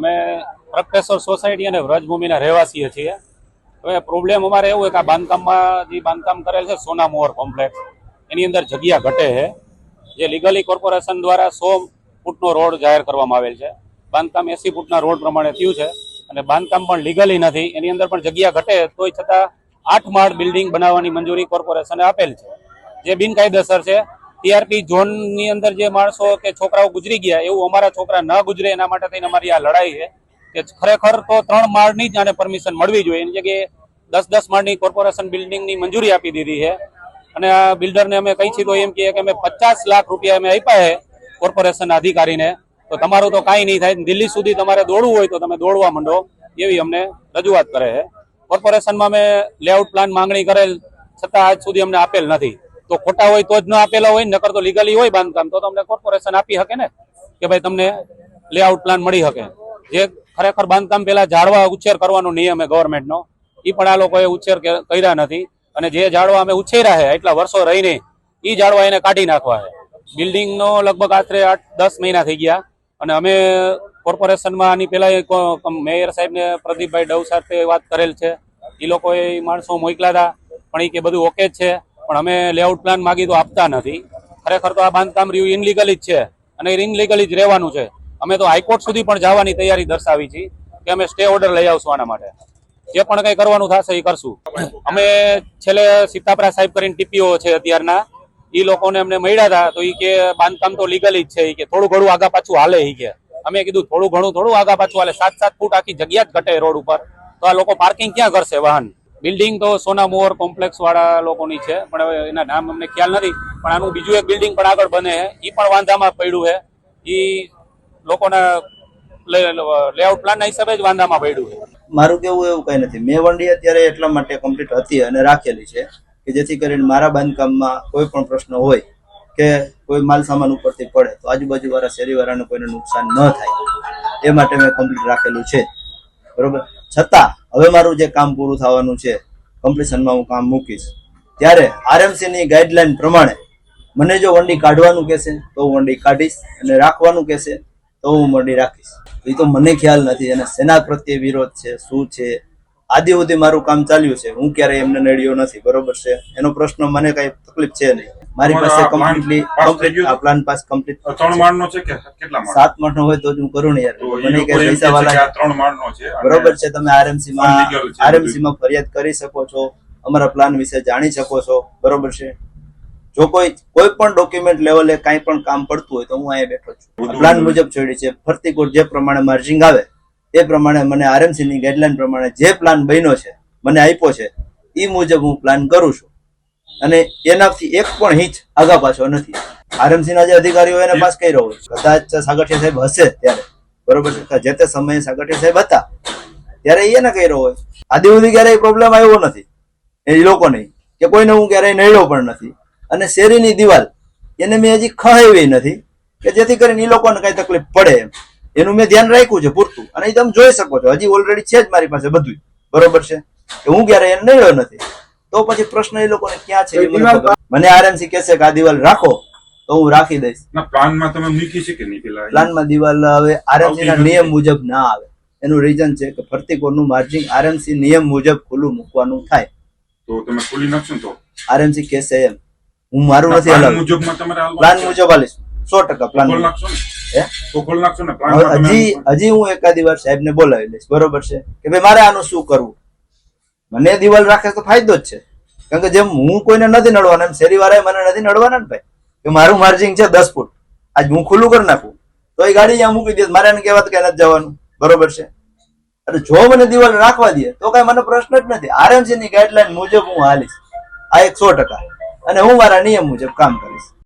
અમે પ્રકેશ્વર સોસાયટી અને વ્રજભૂમિના રહેવાસીએ છીએ. હવે પ્રોબ્લેમ અમારે એવું હોય કે આ બાંધકામમાં જે બાંધકામ કરેલ છે, સોના મોહર કોમ્પ્લેક્સ એની અંદર જગ્યા ઘટે છે. જે લીગલી કોર્પોરેશન દ્વારા સો ફૂટનો રોડ જાહેર કરવામાં આવેલ છે. બાંધકામ એસી ફૂટના રોડ પ્રમાણે થયું છે અને બાંધકામ પણ લીગલી નથી. એની અંદર પણ જગ્યા ઘટે, તોય છતાં આઠ માળ બિલ્ડિંગ બનાવવાની મંજૂરી કોર્પોરેશને આપેલ છે. જે બિનકાયદેસર છે ટીઆરપી ઝોનની અંદર જે માણસો કે છોકરાઓ ગુજરી ગયા, એવું અમારા છોકરા ન ગુજરે, એના માટે થઈને અમારી આ લડાઈ છે. કે ખરેખર તો ત્રણ માળની જ આને પરમિશન મળવી જોઈએ. એની જગ્યાએ દસ દસ માળની કોર્પોરેશન બિલ્ડિંગની મંજૂરી આપી દીધી છે. અને આ બિલ્ડરને અમે કહી છીએ તો એમ કહીએ કે અમે પચાસ લાખ રૂપિયા અમે આપ્યા છે કોર્પોરેશન અધિકારીને. તો તમારું તો કાંઈ નહીં થાય. દિલ્હી સુધી તમારે દોડવું હોય તો તમે દોડવા માંડો. એવી અમને રજૂઆત કરે છે. કોર્પોરેશનમાં અમે લેઆઉટ પ્લાન માંગણી કરેલ, છતાં આજ સુધી અમને આપેલ નથી. તો ખોટા હોય તો જ ન આપેલા હોય, નકર તો લીગલી હોય બાંધકામ. તો તમને કોર્પોરેશન આપી શકે ને કે ભાઈ તમને લેઆઉટ પ્લાન મળી શકે. જે ખરેખર બાંધકામ પહેલા ઝાડવા ઉછેર કરવાનો નિયમ છે ગવર્મેન્ટનો એ પણ આ લોકોએ ઉછેર કર્યા નથી. અને જે ઝાડવા અમે ઉછેર્યા છે એટલા વર્ષો રહીને એ ઝાડવા એને કાઢી નાખવા છે બિલ્ડિંગનો લગભગ આશરે આઠ, દસ મહિના થઈ ગયા. અને અમે કોર્પોરેશનમાં આની પહેલાં મેયર સાહેબને પ્રદીપભાઈ ડવ સાથે વાત કરેલ છે. એ લોકોએ માણસો મોકલ્યા હતા પણ એ કે બધું ઓકે જ છે. પણ અમે લેઆઉટ પ્લાન માગી તો આપતા નથી. ખરેખર તો આ બાંધકામ રહ્યું ઇનલીગલી જ છે અને ઇનલીગલી જ રહેવાનું છે. અમે તો હાઈકોર્ટ સુધી પણ જવાની તૈયારી દર્શાવી છે કે અમે સ્ટે ઓર્ડર લઈ આવશું આના માટે. જે પણ કંઈ કરવાનું થશે એ કરશું. અમે છેલ્લે સીતાપરા સાહેબ કરીને ટીપીઓ છે અત્યારના. એ લોકોને અમને મળ્યા હતા તો એ કે બાંધકામ તો લીગલી જ છે. એ કે થોડું ઘણું આગા પાછું હાલે એ કે. અમે કીધું થોડું ઘણું, થોડું આગા પાછું હાલે. સાત સાત ફૂટ આખી જગ્યા જ ઘટે રોડ ઉપર. તો આ લોકો પાર્કિંગ ક્યાં કરશે વાહન? બિલ્ડિંગ તો સોના મોહર કોમ્પ્લેક્સ વાળા લોકોની છે, પણ હવે એના નામ અમને ખ્યાલ નથી, પણ આનું બીજું એક બિલ્ડિંગ પણ આગળ બને છે એ પણ વાંધામાં પડ્યું છે. એ લોકોના લેઆઉટ પ્લાનના હિસાબે જ વાંધામાં પડ્યું છે. મારું કેવું એવું કઈ નથી. મેં વંડી અત્યારે એટલા માટે કમ્પ્લીટ હતી અને રાખેલી છે કે જેથી કરીને મારા બાંધકામમાં કોઈ પણ પ્રશ્ન હોય કે કોઈ માલ સામાન ઉપરથી પડે, તો આજુબાજુ વાળા શેરીવાળાને કોઈને નુકસાન ન થાય. એ માટે મેં કમ્પ્લીટ રાખેલું છે. બરોબર? છતાં હવે મારું જે કામ પૂરું થવાનું છે કમ્પ્લીશનમાં હું કામ મૂકીશ. ત્યારે આરએમસીની ગાઈડલાઈન પ્રમાણે મને જો વંડી કાઢવાનું કહેશે, તો હું વંડી કાઢીશ અને રાખવાનું કહેશે, તો હું વંડી રાખીશ. એ તો મને ખ્યાલ નથી અને સેના પ્રત્યે વિરોધ છે, શું છે? આદિ સુધી મારું કામ ચાલ્યું છે. હું ક્યારેય એમને નડ્યો નથી, બરોબર છે? એનો પ્રશ્ન મને કાંઈ તકલીફ છે નહીં. મારી પાસે કમ્પ્લીટલી કમ્પ્લીટ આ પ્લાન પાસ કમ્પ્લીટ ત્રણ માળનો છે કે કેટલા માળ સાત માઠનો હોય તો જ હું કરું ને યાર. મને કે પૈસા વાળા ત્રણ માળનો છે બરોબર છે તમે આરએમસી માં આરએમસી માં ફરિયાદ કરી શકો છો. અમારા પ્લાન વિશે જાણી શકો છો. બરોબર છે? જો કોઈ કોઈ પણ ડોક્યુમેન્ટ લેવલે કાંઈ પણ કામ પડતું હોય તો હું અહીંયા બેઠો છું. પ્લાન મુજબ છોડી છે. ફરતી કોર્ટ જે પ્રમાણે માર્જિંગ આવે એ પ્રમાણે મને આરએમસી ની ગાઈડલાઈન પ્રમાણે જે પ્લાન બન્યો છે મને આપ્યો છે એ મુજબ હું પ્લાન કરું છું. અને એનાથી એક પણ હિંચ આગા પાછો નથી. આરએમસીના જે અધિકારીઓ એને પાસ કર્યો હોય. કદાચ સાગઠિયા સાહેબ હશે ત્યારે. બરોબર છે? જે તે સમયે સાગઠિયા સાહેબ હતા, ત્યારે એને કર્યો હોય. આદિ સુધી ક્યારેય પ્રોબ્લેમ આવ્યો નથી. એ લોકો નહીં કે કોઈને હું ક્યારેય નડ્યો પણ નથી. અને શેરીની દિવાલ એને મેં હજી ખહાવી નથી, કે જેથી કરીને એ લોકોને કઈ તકલીફ પડે એમ. એનું મેં ધ્યાન રાખ્યું છે પૂરતું. અને એ તમે જોઈ શકો છો. હજી ઓલરેડી છે જ મારી પાસે બધું બરોબર છે? હું ક્યારેય એને નડ્યો નથી. તો પછી પ્રશ્ન એ લોકોને ક્યાં છે? મને આરએમસી કહેશે કે આ દિવાલ રાખો તો હું રાખી દઈશ. પ્લાનમાં તમે મૂકી છે કે નહીં પેલા? પ્લાનમાં દિવાલ હવે આરએમસી ના નિયમ મુજબ ના આવે. એનું રીઝન છે કે ફરતી કોડનું માર્જિંગ આરએમસી નિયમ મુજબ ખુલ્લું મૂકવાનું થાય. તો તમે ખુલ્લી નાખશો તો? આરએમસી કહેશે એમ. હું મારું નથી પ્લાન હલાવ્યું મુજબમાં તમારે પ્લાન મુજબ હાલીશ. સો ટકા પ્લાન. નાખશો હજી હજી હું એકાદી વાર સાહેબને બોલાવી લઈશ. બરોબર છે? કે ભાઈ મારે આનું શું કરવું? મને દિવાલ રાખે તો ફાયદો જ છે. કારણ કે જેમ હું કોઈને નથી નડવાનો, એમ શેરી વાળાએ મને નથી નડવાના ને ભાઈ? કે મારું માર્જિંગ છે દસ ફૂટ. આજ હું ખુલ્લું કરી નાખું. તો એ ગાડી અહીંયા મૂકી દે. મારે એને કહેવા કે નથી જવાનું. બરોબર છે? એટલે જો મને દિવાલ રાખવા દે, તો કઈ મને પ્રશ્ન જ નથી. આરએમસી ની ગાઈડલાઈન મુજબ હું હાલીશ. આ એક સો ટકા. અને હું મારા નિયમ મુજબ કામ કરીશ.